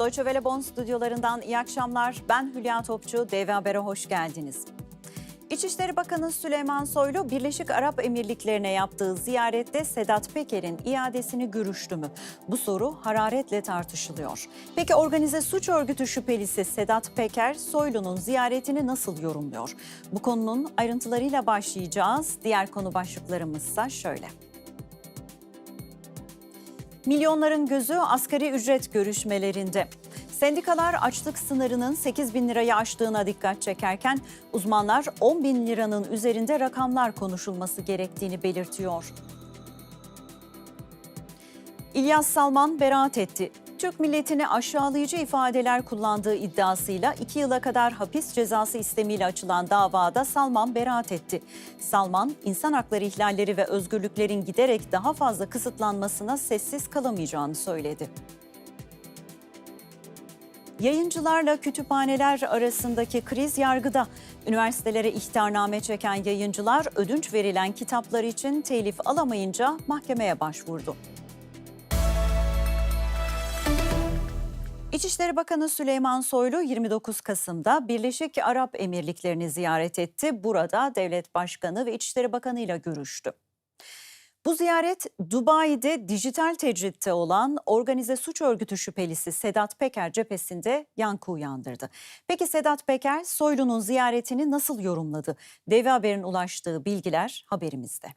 Deutsche Welle Bonn stüdyolarından iyi akşamlar. Ben Hülya Topçu, DV Haber'e hoş geldiniz. İçişleri Bakanı Süleyman Soylu, Birleşik Arap Emirlikleri'ne yaptığı ziyarette Sedat Peker'in iadesini görüştü mü? Bu soru hararetle tartışılıyor. Peki organize suç örgütü şüphelisi Sedat Peker, Soylu'nun ziyaretini nasıl yorumluyor? Bu konunun ayrıntılarıyla başlayacağız. Diğer konu başlıklarımızsa şöyle. Milyonların gözü asgari ücret görüşmelerinde. Sendikalar açlık sınırının 8 bin lirayı aştığına dikkat çekerken uzmanlar 10 bin liranın üzerinde rakamlar konuşulması gerektiğini belirtiyor. İlyas Salman beraat etti. Türk milletini aşağılayıcı ifadeler kullandığı iddiasıyla 2 yıla kadar hapis cezası istemiyle açılan davada Salman beraat etti. Salman, insan hakları ihlalleri ve özgürlüklerin giderek daha fazla kısıtlanmasına sessiz kalamayacağını söyledi. Yayıncılarla kütüphaneler arasındaki kriz yargıda. Üniversitelere ihtarname çeken yayıncılar ödünç verilen kitaplar için telif alamayınca mahkemeye başvurdu. İçişleri Bakanı Süleyman Soylu 29 Kasım'da Birleşik Arap Emirlikleri'ni ziyaret etti. Burada Devlet Başkanı ve İçişleri Bakanı ile görüştü. Bu ziyaret Dubai'de dijital tecritte olan organize suç örgütü şüphelisi Sedat Peker cephesinde yankı uyandırdı. Peki Sedat Peker Soylu'nun ziyaretini nasıl yorumladı? Devi Haber'in ulaştığı bilgiler haberimizde.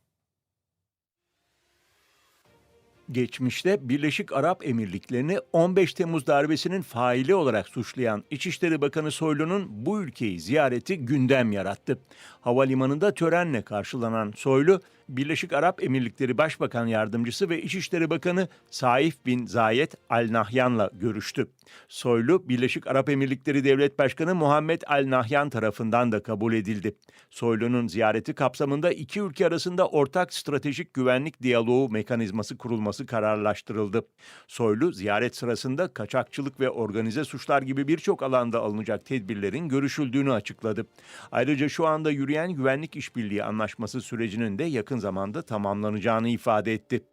Geçmişte Birleşik Arap Emirlikleri'ni 15 Temmuz darbesinin faili olarak suçlayan İçişleri Bakanı Soylu'nun bu ülkeyi ziyareti gündem yarattı. Havalimanında törenle karşılanan Soylu, Birleşik Arap Emirlikleri Başbakan Yardımcısı ve İçişleri Bakanı Saif bin Zayed Al Nahyan'la görüştü. Soylu, Birleşik Arap Emirlikleri Devlet Başkanı Muhammed Al Nahyan tarafından da kabul edildi. Soylu'nun ziyareti kapsamında iki ülke arasında ortak stratejik güvenlik diyaloğu mekanizması kurulması kararlaştırıldı. Soylu, ziyaret sırasında kaçakçılık ve organize suçlar gibi birçok alanda alınacak tedbirlerin görüşüldüğünü açıkladı. Ayrıca şu anda yürüyen güvenlik işbirliği anlaşması sürecinin de yakın zamanda tamamlanacağını ifade etti.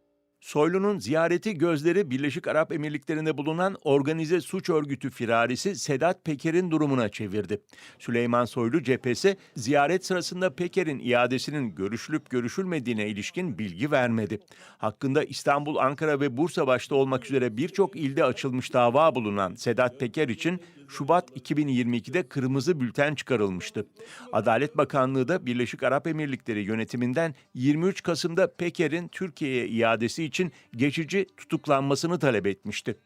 Soylu'nun ziyareti gözleri Birleşik Arap Emirlikleri'nde bulunan organize suç örgütü firarisi Sedat Peker'in durumuna çevirdi. Süleyman Soylu cephesi ziyaret sırasında Peker'in iadesinin görüşülüp görüşülmediğine ilişkin bilgi vermedi. Hakkında İstanbul, Ankara ve Bursa başta olmak üzere birçok ilde açılmış dava bulunan Sedat Peker için Şubat 2022'de kırmızı bülten çıkarılmıştı. Adalet Bakanlığı da Birleşik Arap Emirlikleri yönetiminden 23 Kasım'da Peker'in Türkiye'ye iadesi için geçici tutuklanmasını talep etmişti.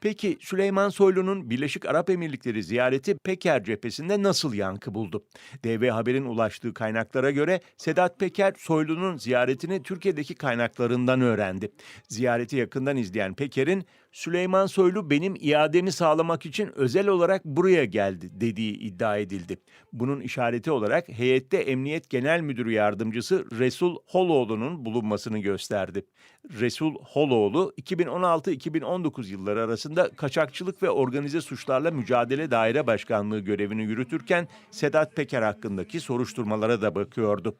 Peki Süleyman Soylu'nun Birleşik Arap Emirlikleri ziyareti Peker cephesinde nasıl yankı buldu? DV Haber'in ulaştığı kaynaklara göre Sedat Peker Soylu'nun ziyaretini Türkiye'deki kaynaklarından öğrendi. Ziyareti yakından izleyen Peker'in Süleyman Soylu benim iademi sağlamak için özel olarak buraya geldi dediği iddia edildi. Bunun işareti olarak heyette Emniyet Genel Müdürü Yardımcısı Resul Holoğlu'nun bulunmasını gösterdi. Resul Holoğlu 2016-2019 yılları arasında kaçakçılık ve organize suçlarla mücadele daire başkanlığı görevini yürütürken Sedat Peker hakkındaki soruşturmalara da bakıyordu.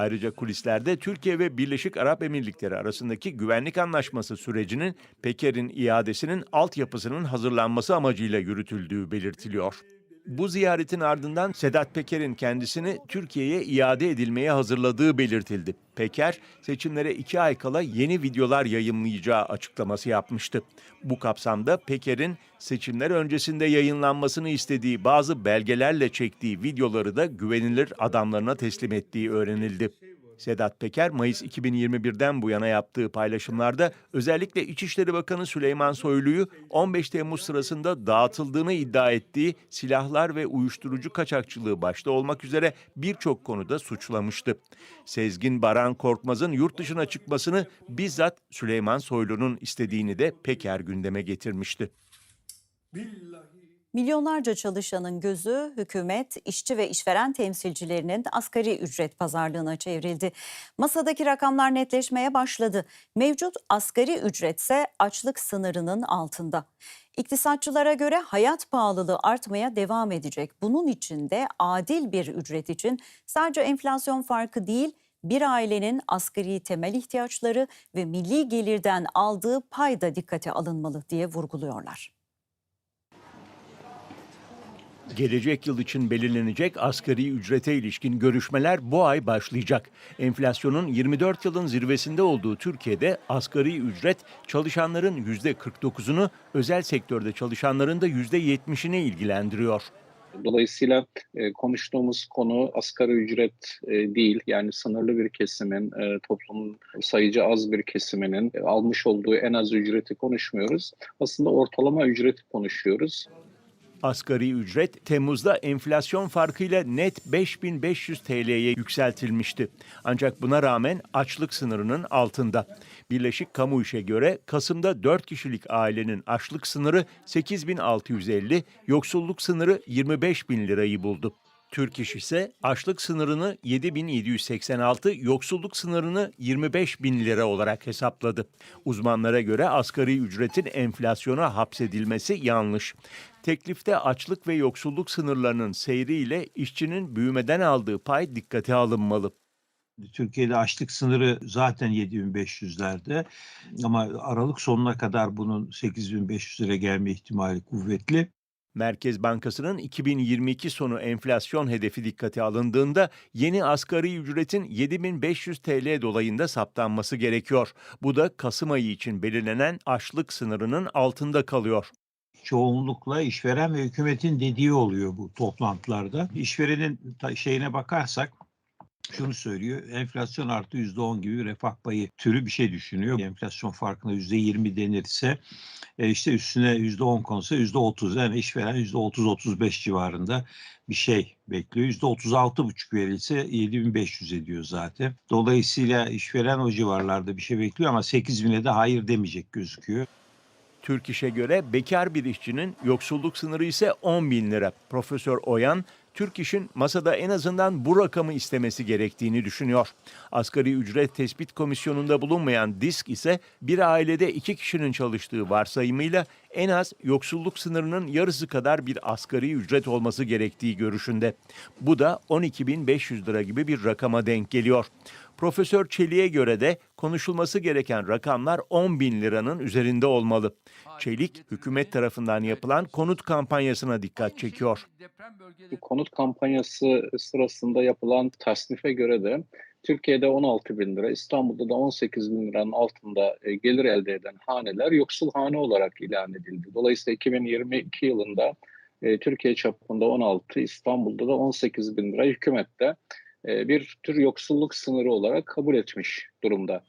Ayrıca kulislerde Türkiye ve Birleşik Arap Emirlikleri arasındaki güvenlik anlaşması sürecinin Peker'in iadesinin altyapısının hazırlanması amacıyla yürütüldüğü belirtiliyor. Bu ziyaretin ardından Sedat Peker'in kendisini Türkiye'ye iade edilmeye hazırladığı belirtildi. Peker, seçimlere iki ay kala yeni videolar yayımlayacağı açıklaması yapmıştı. Bu kapsamda Peker'in seçimler öncesinde yayınlanmasını istediği bazı belgelerle çektiği videoları da güvenilir adamlarına teslim ettiği öğrenildi. Sedat Peker, Mayıs 2021'den bu yana yaptığı paylaşımlarda özellikle İçişleri Bakanı Süleyman Soylu'yu 15 Temmuz sırasında dağıtıldığını iddia ettiği silahlar ve uyuşturucu kaçakçılığı başta olmak üzere birçok konuda suçlamıştı. Sezgin Baran Korkmaz'ın yurt dışına çıkmasını bizzat Süleyman Soylu'nun istediğini de Peker gündeme getirmişti. Milyonlarca çalışanın gözü hükümet, işçi ve işveren temsilcilerinin asgari ücret pazarlığına çevrildi. Masadaki rakamlar netleşmeye başladı. Mevcut asgari ücretse açlık sınırının altında. İktisatçılara göre hayat pahalılığı artmaya devam edecek. Bunun için de adil bir ücret için sadece enflasyon farkı değil, bir ailenin asgari temel ihtiyaçları ve milli gelirden aldığı pay da dikkate alınmalı diye vurguluyorlar. Gelecek yıl için belirlenecek asgari ücrete ilişkin görüşmeler bu ay başlayacak. Enflasyonun 24 yılın zirvesinde olduğu Türkiye'de asgari ücret çalışanların %49'unu, özel sektörde çalışanların da %70'ini ilgilendiriyor. Dolayısıyla e, konuştuğumuz konu asgari ücret e, değil. Yani sınırlı bir kesimin, e, toplumun sayıcı az bir kesiminin almış olduğu en az ücreti konuşmuyoruz. Aslında ortalama ücreti konuşuyoruz. Asgari ücret Temmuz'da enflasyon farkıyla net 5500 TL'ye yükseltilmişti. Ancak buna rağmen açlık sınırının altında. Birleşik Kamu İş'e göre Kasım'da 4 kişilik ailenin açlık sınırı 8650, yoksulluk sınırı 25000 lirayı buldu. Türk İş ise açlık sınırını 7786, yoksulluk sınırını 25 bin lira olarak hesapladı. Uzmanlara göre asgari ücretin enflasyona hapsedilmesi yanlış. Teklifte açlık ve yoksulluk sınırlarının seyriyle işçinin büyümeden aldığı pay dikkate alınmalı. Türkiye'de açlık sınırı zaten 7500'lerde ama Aralık sonuna kadar bunun 8500'lere gelme ihtimali kuvvetli. Merkez Bankası'nın 2022 sonu enflasyon hedefi dikkate alındığında yeni asgari ücretin 7500 TL dolayında saptanması gerekiyor. Bu da Kasım ayı için belirlenen açlık sınırının altında kalıyor. Çoğunlukla işveren ve hükümetin dediği oluyor bu toplantılarda. İşverenin şeyine bakarsak şunu söylüyor. Enflasyon artı %10 gibi refah payı türü bir şey düşünüyor. Enflasyon farkına %20 denirse e, işte üstüne %10 konsa %30 yani işveren %30-35 civarında bir şey bekliyor. %36,5 verilse 7500 ediyor zaten. Dolayısıyla işveren o civarlarda bir şey bekliyor ama 8000'e de hayır demeyecek gözüküyor. Türk İş'e göre bekar bir işçinin yoksulluk sınırı ise 10 bin lira. Profesör Oyan, Türk İş'in masada en azından bu rakamı istemesi gerektiğini düşünüyor. Asgari ücret tespit komisyonunda bulunmayan DİSK ise bir ailede iki kişinin çalıştığı varsayımıyla en az yoksulluk sınırının yarısı kadar bir asgari ücret olması gerektiği görüşünde. Bu da 12.500 lira gibi bir rakama denk geliyor. Profesör Çelik'e göre de konuşulması gereken rakamlar 10 bin liranın üzerinde olmalı. Çelik, hükümet tarafından yapılan konut kampanyasına dikkat çekiyor. Konut kampanyası sırasında yapılan tasnife göre de Türkiye'de 16 bin lira, İstanbul'da da 18 bin liranın altında e, gelir elde eden haneler yoksul hane olarak ilan edildi. Dolayısıyla 2022 yılında e, Türkiye çapında 16, İstanbul'da da 18 bin lira hükümette e, bir tür yoksulluk sınırı olarak kabul etmiş durumda.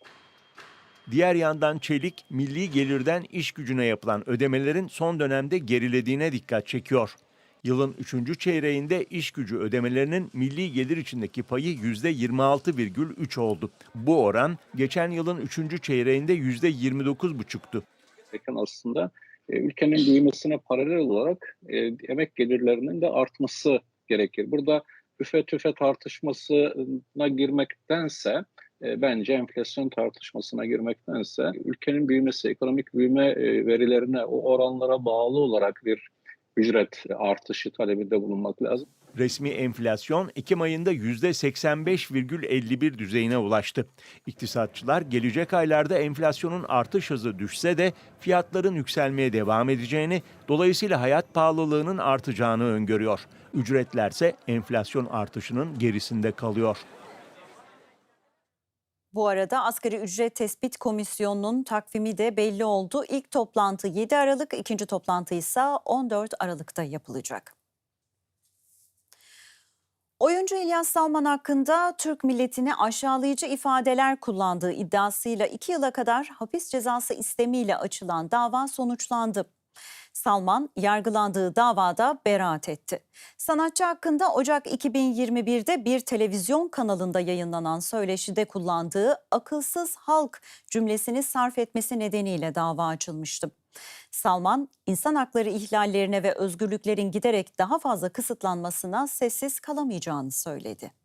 Diğer yandan Çelik, milli gelirden iş gücüne yapılan ödemelerin son dönemde gerilediğine dikkat çekiyor. Yılın 3. çeyreğinde iş gücü ödemelerinin milli gelir içindeki payı %26,3 oldu. Bu oran geçen yılın 3. çeyreğinde %29,5'tu. Bakın aslında e, ülkenin büyümesine paralel olarak e, emek gelirlerinin de artması gerekir. Burada üfe tüfe tartışmasına girmektense e, bence enflasyon tartışmasına girmektense ülkenin büyümesi, ekonomik büyüme verilerine, o oranlara bağlı olarak bir ücret artışı talebinde bulunmak lazım. Resmi enflasyon Ekim ayında %85,51 düzeyine ulaştı. İktisatçılar gelecek aylarda enflasyonun artış hızı düşse de fiyatların yükselmeye devam edeceğini, dolayısıyla hayat pahalılığının artacağını öngörüyor. Ücretlerse enflasyon artışının gerisinde kalıyor. Bu arada Asgari Ücret Tespit Komisyonu'nun takvimi de belli oldu. İlk toplantı 7 Aralık, ikinci toplantı ise 14 Aralık'ta yapılacak. Oyuncu İlyas Salman hakkında Türk milletini aşağılayıcı ifadeler kullandığı iddiasıyla 2 yıla kadar hapis cezası istemiyle açılan dava sonuçlandı. Salman yargılandığı davada beraat etti. Sanatçı hakkında Ocak 2021'de bir televizyon kanalında yayınlanan söyleşide kullandığı akılsız halk cümlesini sarf etmesi nedeniyle dava açılmıştı. Salman, insan hakları ihlallerine ve özgürlüklerin giderek daha fazla kısıtlanmasına sessiz kalamayacağını söyledi.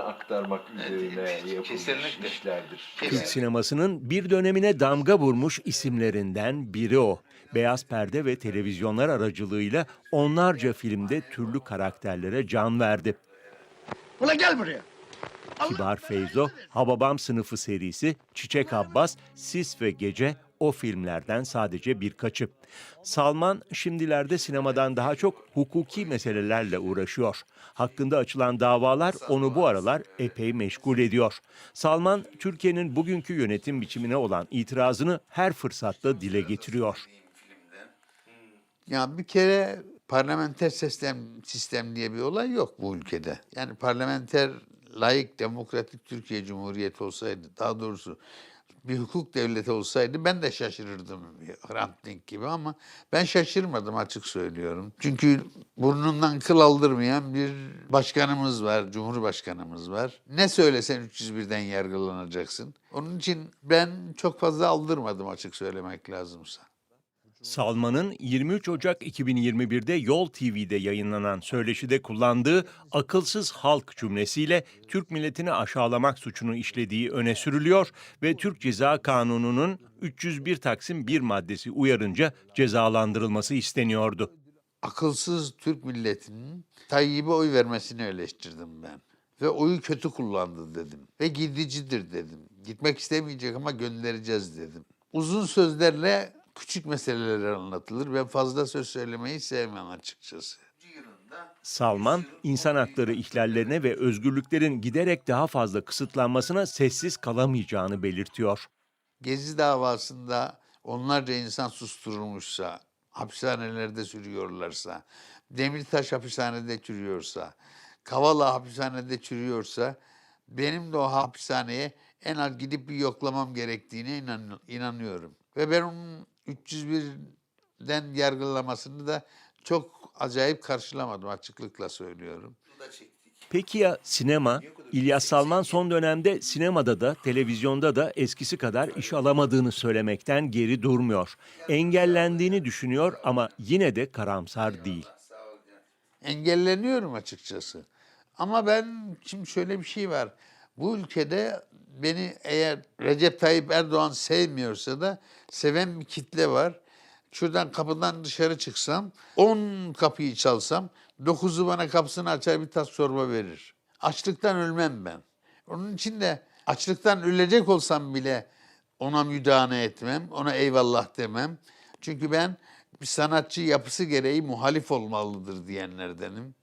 Aktarmak üzerine yapılmış Kesinlikle. işlerdir. Türk sinemasının bir dönemine damga vurmuş isimlerinden biri o. Beyaz perde ve televizyonlar aracılığıyla onlarca filmde türlü karakterlere can verdi. Ulan gel buraya. Kibar Feyzo, Hababam sınıfı serisi, Çiçek Abbas, Sis ve Gece, o filmlerden sadece birkaçı. Salman şimdilerde sinemadan daha çok hukuki meselelerle uğraşıyor. Hakkında açılan davalar onu bu aralar epey meşgul ediyor. Salman, Türkiye'nin bugünkü yönetim biçimine olan itirazını her fırsatta dile getiriyor. Ya bir kere parlamenter sistem sistem diye bir olay yok bu ülkede. Yani parlamenter layık demokratik Türkiye Cumhuriyeti olsaydı daha doğrusu bir hukuk devleti olsaydı ben de şaşırırdım Hrant Dink gibi ama ben şaşırmadım açık söylüyorum. Çünkü burnundan kıl aldırmayan bir başkanımız var, cumhurbaşkanımız var. Ne söylesen 301'den yargılanacaksın. Onun için ben çok fazla aldırmadım açık söylemek lazımsa. Salman'ın 23 Ocak 2021'de Yol TV'de yayınlanan söyleşide kullandığı akılsız halk cümlesiyle Türk milletini aşağılamak suçunu işlediği öne sürülüyor ve Türk Ceza Kanunu'nun 301 Taksim 1 maddesi uyarınca cezalandırılması isteniyordu. akılsız Türk milletinin Tayyip'e oy vermesini eleştirdim ben. Ve oyu kötü kullandı dedim. Ve gidicidir dedim. Gitmek istemeyecek ama göndereceğiz dedim. Uzun sözlerle küçük meseleler anlatılır. Ben fazla söz söylemeyi sevmem açıkçası. Salman, insan hakları ihlallerine ve özgürlüklerin giderek daha fazla kısıtlanmasına sessiz kalamayacağını belirtiyor. Gezi davasında onlarca insan susturulmuşsa, hapishanelerde sürüyorlarsa, Demirtaş hapishanede çürüyorsa, Kavala hapishanede çürüyorsa, benim de o hapishaneye en az gidip bir yoklamam gerektiğine inan- inanıyorum. Ve ben onun 301'den yargılamasını da çok acayip karşılamadım açıklıkla söylüyorum. Peki ya sinema? İlyas Salman son dönemde sinemada da televizyonda da eskisi kadar iş alamadığını söylemekten geri durmuyor. Engellendiğini düşünüyor ama yine de karamsar değil. engelleniyorum açıkçası. Ama ben şimdi şöyle bir şey var. Bu ülkede beni eğer Recep Tayyip Erdoğan sevmiyorsa da seven bir kitle var. Şuradan kapıdan dışarı çıksam, 10 kapıyı çalsam, 9'u bana kapısını açar bir tas çorba verir. Açlıktan ölmem ben. Onun için de açlıktan ölecek olsam bile ona müdahale etmem, ona eyvallah demem. Çünkü ben bir sanatçı yapısı gereği muhalif olmalıdır diyenlerdenim.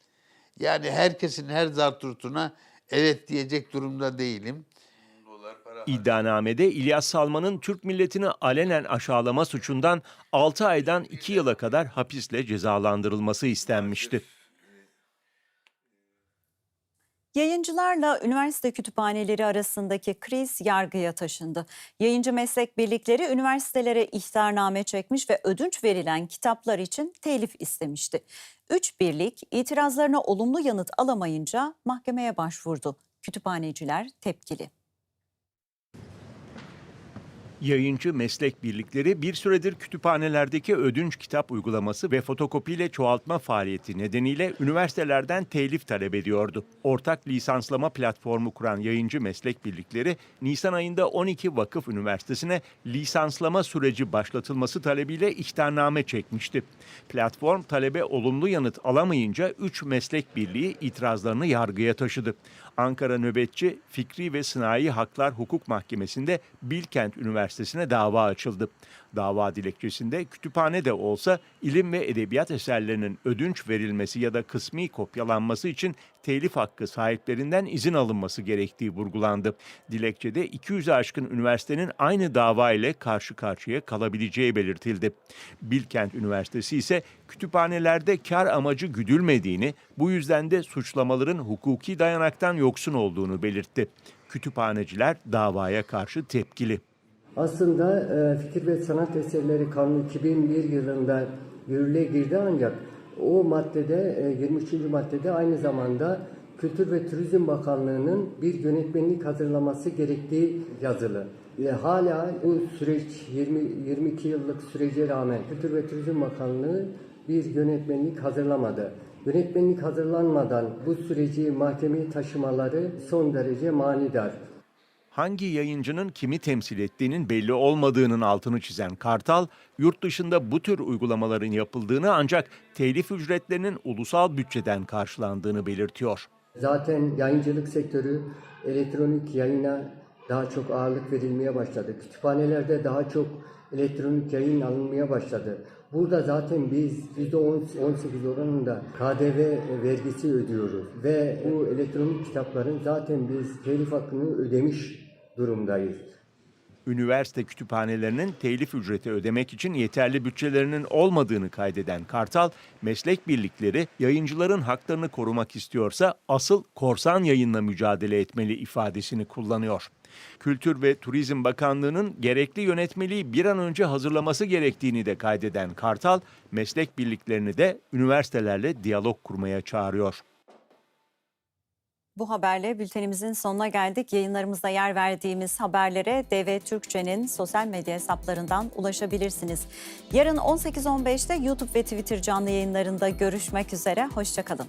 Yani herkesin her zarturtuna evet diyecek durumda değilim. İddianamede İlyas Salman'ın Türk milletini alenen aşağılama suçundan 6 aydan 2 yıla kadar hapisle cezalandırılması istenmişti. Yayıncılarla üniversite kütüphaneleri arasındaki kriz yargıya taşındı. Yayıncı meslek birlikleri üniversitelere ihtarname çekmiş ve ödünç verilen kitaplar için telif istemişti. Üç birlik itirazlarına olumlu yanıt alamayınca mahkemeye başvurdu. Kütüphaneciler tepkili. Yayıncı meslek birlikleri bir süredir kütüphanelerdeki ödünç kitap uygulaması ve fotokopiyle çoğaltma faaliyeti nedeniyle üniversitelerden telif talep ediyordu. Ortak lisanslama platformu kuran yayıncı meslek birlikleri Nisan ayında 12 vakıf üniversitesine lisanslama süreci başlatılması talebiyle ihtarname çekmişti. Platform talebe olumlu yanıt alamayınca 3 meslek birliği itirazlarını yargıya taşıdı. Ankara Nöbetçi Fikri ve Sınai Haklar Hukuk Mahkemesi'nde Bilkent Üniversitesi'ne dava açıldı. Dava dilekçesinde kütüphane de olsa ilim ve edebiyat eserlerinin ödünç verilmesi ya da kısmi kopyalanması için telif hakkı sahiplerinden izin alınması gerektiği vurgulandı. Dilekçede 200'e aşkın üniversitenin aynı dava ile karşı karşıya kalabileceği belirtildi. Bilkent Üniversitesi ise kütüphanelerde kar amacı güdülmediğini, bu yüzden de suçlamaların hukuki dayanaktan yoksun olduğunu belirtti. Kütüphaneciler davaya karşı tepkili. Aslında e, Fikir ve Sanat Eserleri Kanunu 2001 yılında yürürlüğe girdi ancak o maddede, e, 23. maddede aynı zamanda Kültür ve Turizm Bakanlığı'nın bir yönetmenlik hazırlaması gerektiği yazılı. E, hala bu süreç 20, 22 yıllık sürece rağmen Kültür ve Turizm Bakanlığı bir yönetmenlik hazırlamadı. Yönetmenlik hazırlanmadan bu süreci mahkemeye taşımaları son derece manidar. Hangi yayıncının kimi temsil ettiğinin belli olmadığının altını çizen Kartal, yurt dışında bu tür uygulamaların yapıldığını ancak telif ücretlerinin ulusal bütçeden karşılandığını belirtiyor. Zaten yayıncılık sektörü elektronik yayına daha çok ağırlık verilmeye başladı. Kütüphanelerde daha çok elektronik yayın alınmaya başladı. Burada zaten biz %18 oranında KDV vergisi ödüyoruz ve bu elektronik kitapların zaten biz telif hakkını ödemiş durumdayız. Üniversite kütüphanelerinin telif ücreti ödemek için yeterli bütçelerinin olmadığını kaydeden Kartal, meslek birlikleri yayıncıların haklarını korumak istiyorsa asıl korsan yayınla mücadele etmeli ifadesini kullanıyor. Kültür ve Turizm Bakanlığı'nın gerekli yönetmeliği bir an önce hazırlaması gerektiğini de kaydeden Kartal, meslek birliklerini de üniversitelerle diyalog kurmaya çağırıyor. Bu haberle bültenimizin sonuna geldik. Yayınlarımızda yer verdiğimiz haberlere DV Türkçe'nin sosyal medya hesaplarından ulaşabilirsiniz. Yarın 18.15'te YouTube ve Twitter canlı yayınlarında görüşmek üzere. Hoşçakalın.